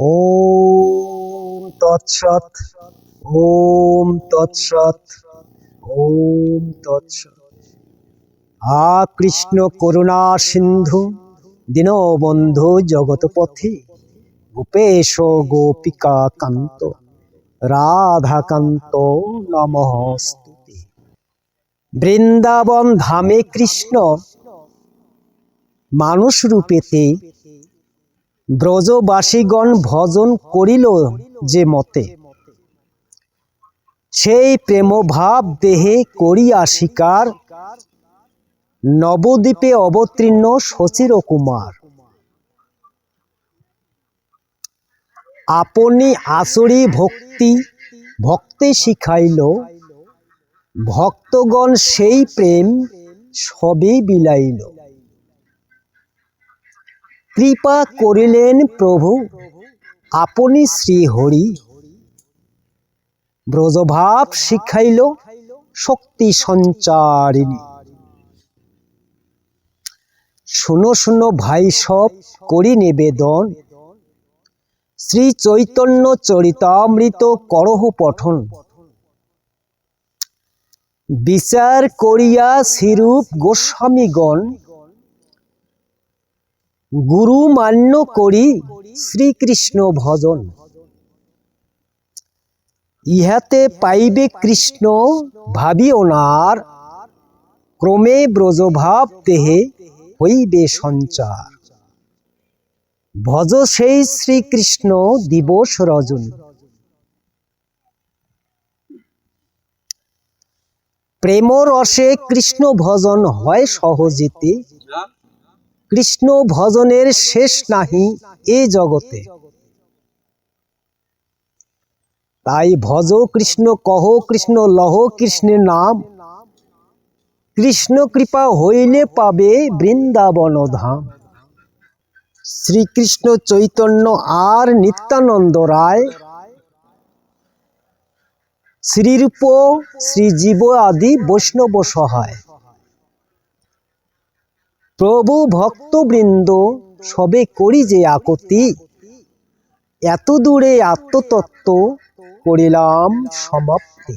ওম তৎসৎ ওম তৎসৎ ওম তৎসৎ। আ কৃষ্ণ করুণা সিন্ধু দীনবন্ধু জগৎপথে। গোপেশ গোপিকা কান্ত, রাধাকান্ত নমস্তুতে বৃন্দাবন ধামে কৃষ্ণ, মানুষ রূপেতে ব্রজবাসীগণ ভজন করিল যে মতে। সেই প্রেমভাব দেহে করিয়া স্বীকার নবদ্বীপে অবতীর্ণ শচির কুমার। আপনি আসরি ভক্তি, ভক্তে শিখাইল, ভক্তগণ সেই প্রেম সবে বিলাইল। কৃপা করিলেন প্রভু। আপনি শ্রীহরি। ব্রজভাব শিখাইল, শক্তি সঞ্চারিণী। শুনো শুনো ভাই সব করি নিবেদন। শ্রী চৈতন্য চরিতামৃত করহ পঠন। বিচার করিয়া শ্রীরূপ গোস্বামীগণ গুরু মান্য করি শ্রীকৃষ্ণ ভজন। ইহাতে পাইবে কৃষ্ণ ভাবি ওনার ক্রমে ব্রজভাব দেহে হইবে সঞ্চার। ভজ সেই শ্রীকৃষ্ণ দিবস রজনী। প্রেম রসে কৃষ্ণ ভজন হয় সহজিতে। কৃষ্ণ ভজনের শেষ নাহি এ জগতে। তাই ভজ কৃষ্ণ, কহ কৃষ্ণ, লহ কৃষ্ণের নাম। কৃষ্ণ কৃপা হইলে পাবে বৃন্দাবন ধাম। শ্রীকৃষ্ণ চৈতন্য আর নিত্যানন্দ রায়। শ্রীরূপ, শ্রীজীব আদি বৈষ্ণব সহায়। প্রভু ভক্তবৃন্দ সবে করি যে আকতি এত দূরে আত্মতত্ত্ব করিলাম সমাপ্তি।